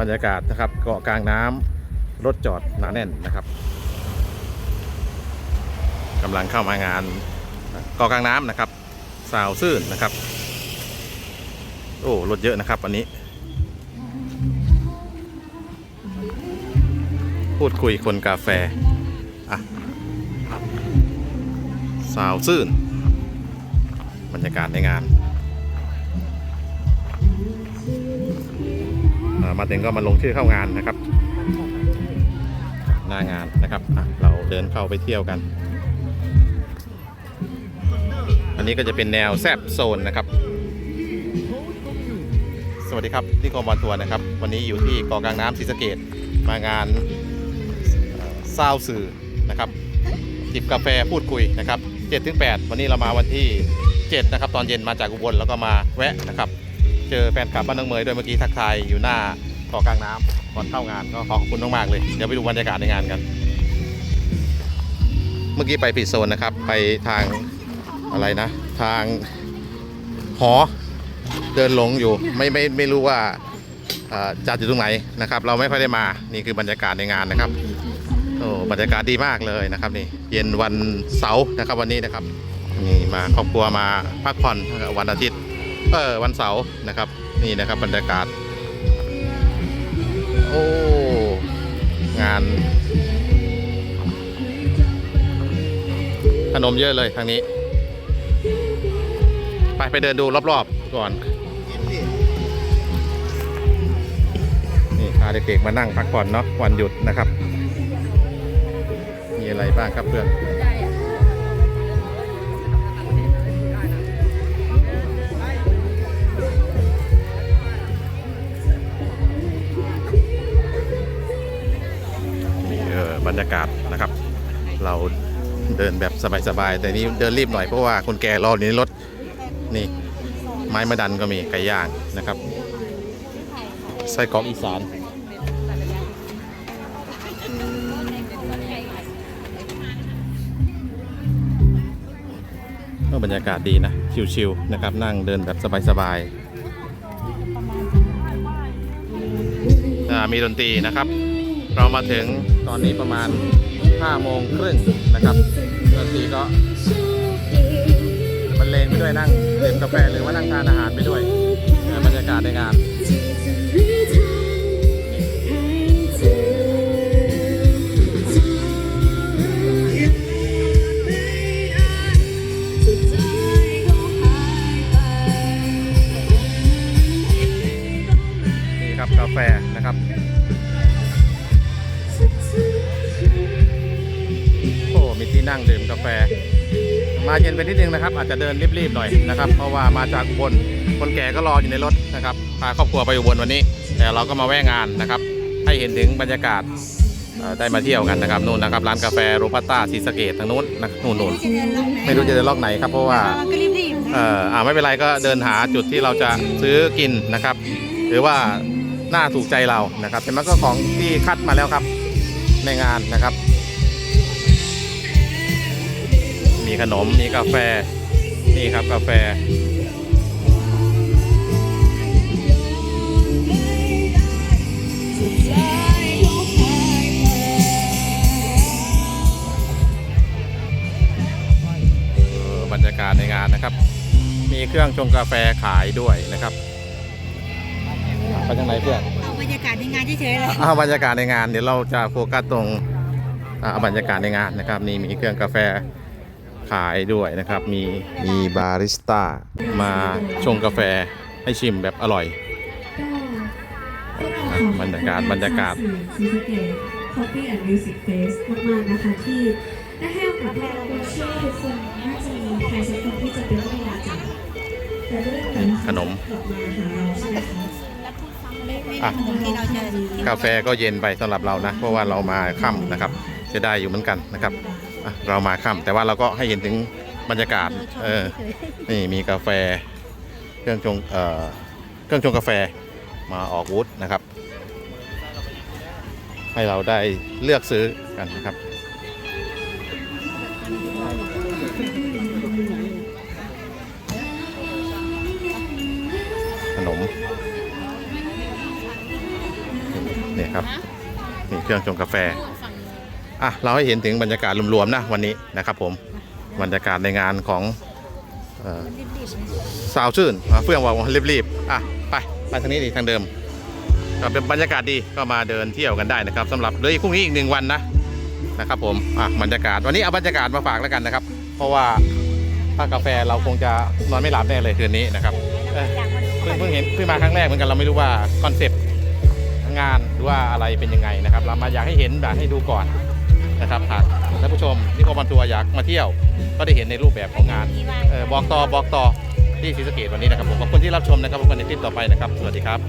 บรรยากาศนะครับเกาะกลางน้ำรถจอดหนาแน่นนะครับกำลังเข้ามางานเกาะกลางน้ำนะครับ สาวซื่นนะครับ โอ้รถเยอะนะครับวันนี้ พูดคุยคนกาแฟอะสาวซื่นบรรยากาศในงาน มาถึงก็มาลงชื่อเข้างานนะครับ หน้างานนะครับอะเราเดินเข้าไปเที่ยวกัน อันนี้ก็จะเป็นแนวแซบโซนนะครับ สวัสดีครับที่กองบอลทัวร์นะครับ วันนี้อยู่ที่กองกลางน้ำศรีสะเกดมางานเศร้าสื่อนะครับจิบกาแฟพูดคุยนะครับ7ถึง8วันนี้เรามาวันที่ 7 นะครับ ตอนเย็นมาจากอุบลแล้วก็มาแวะนะครับ เจอแฟนคลับบ้านน้องเมยด้วยเมื่อกี้ทักทายอยู่หน้าเกาะกลางน้ำก่อนเข้างานก็ขอขอบคุณมากๆเลย เดี๋ยวไปดูบรรยากาศในงานกัน เมื่อกี้ไปผิดโซนนะครับ ไปทางอะไรนะ ทางหอเดินหลงอยู่ไม่ไม่ไม่รู้ว่าจัดอยู่ตรงไหนนะครับ เราไม่ค่อยได้มานี่คือบรรยากาศในงานนะครับโอ้บรรยากาศดีมากเลยนะครับนี่เย็นวันเสาร์นะครับวันนี้นะครับนี่มาครอบครัวมาพักผ่อนวันอาทิตย์ เออวันเสาร์นะครับ นี่นะครับบรรยากาศ โอ้ งาน ขนมเยอะเลยทางนี้ ไปไปเดินดูรอบๆก่อน นี่พาเด็กๆมานั่งพักผ่อนเนาะวันหยุดนะครับ มีอะไรบ้างครับเพื่อน บรรยากาศนะครับ เราเดินแบบสบายๆแต่นี้เดินรีบหน่อยเพราะว่าคนแก่รออยู่ในรถนี่ไม้มะดันก็มีไก่ย่างนะครับไส้กรอกอีสานก็บรรยากาศดีนะ ชิวๆนะครับ นั่งเดินแบบสบายๆมีดนตรีนะครับ เรามาถึงตอนนี้ประมาณ5โมงครึ่งนะครับดนตรีก็บรรเลงไปด้วยนั่งดื่มกาแฟหรือว่านั่งทานอาหารไปด้วยบรรยากาศในงาน มีที่นั่งดื่มกาแฟ มาเย็นไปนิดนึงนะครับ อาจจะเดินรีบๆหน่อยนะครับ เพราะว่ามาจากอุบลคนแก่ก็รออยู่ในรถนะครับพาครอบครัวไปอุบลวันนี้ แต่เราก็มาแวะงานนะครับ ให้เห็นถึงบรรยากาศได้มาเที่ยวกันนะครับนู่นนะครับร้านกาแฟโรบัสต้าซีสเกตทางนู้นนะนู่นนู่นไม่รู้จะเดินล็อกไหนครับเพราะว่าเอ่ออ่าไม่เป็นไรก็เดินหาจุดที่เราจะซื้อกินนะครับ หรือว่าน่าถูกใจเรานะครับเห็นไหมก็ของที่คัดมาแล้วครับในงานนะครับ มีขนม มีกาแฟ นี่ครับกาแฟเออบรรยากาศในงานนะครับ มีเครื่องชงกาแฟขายด้วยนะครับอะไปทางไหนเพื่อนเอาบรรยากาศในงานเฉยๆเลยเอาบรรยากาศในงานเดี๋ยวเราจะโฟกัสตรงอ่าบรรยากาศในงานนะครับ นี่มีเครื่องกาแฟ ขายด้วยนะครับ มีมีบาริสต้ามาชงกาแฟให้ชิมแบบอร่อยอะบรรยากาศบรรยากาศซีสเกต Coffee and Music Fest มากๆนะคะที่ได้ให้โอกาสเราเป็นเชื่อทุกคนน่าจะมีใครสักคนที่จะเป็นเรื่องราวจากแต่เรื่องนั้นขนมกลับมาหาเราใช่ไหมคะไม่ไม่อะเป็นที่เราจะกาแฟก็เย็นไปสำหรับเรานะ เพราะว่าเรามาค่ำนะครับจะได้อยู่เหมือนกันนะครับ อะเรามาค่ำแต่ว่าเราก็ให้เห็นถึงบรรยากาศเออนี่มีกาแฟเครื่องชงเอ่อเครื่องชงกาแฟมาออกวูดนะครับ ให้เราได้เลือกซื้อกันนะครับขนมมีนี่ครับนี่เครื่องชงกาแฟ อะเราให้เห็นถึงบรรยากาศรวมๆนะวันนี้นะครับผมบรรยากาศในงานของสาวชื่นเฟื่องว่ารีบๆอะไปไปทางนี้ดิทางเดิมก็เป็นบรรยากาศดีก็มาเดินเที่ยวกันได้นะครับสำหรับเลยพรุ่งนี้อีกหนึ่งวันนะนะครับผมอะบรรยากาศวันนี้เอาบรรยากาศมาฝากแล้วกันนะครับ เพราะว่าถ้ากาแฟเราคงจะนอนไม่หลับแน่เลยคืนนี้นะครับเอ้ยเพิ่งเพิ่งเห็นเพิ่งมาครั้งแรกเหมือนกันเราไม่รู้ว่าคอนเซปต์งานหรือว่าอะไรเป็นยังไงนะครับ เรามาอยากให้เห็นแบบให้ดูก่อน นะครับหากท่านผู้ชมที่เข้ามาทัวอยากมาเที่ยว ก็ได้เห็นในรูปแบบของงานเออบอกต่อบอกต่อที่ศรีสะเกดวันนี้นะครับผมขอบคุณที่รับชมนะครับพบกันในคลิปต่อไปนะครับ สวัสดีครับ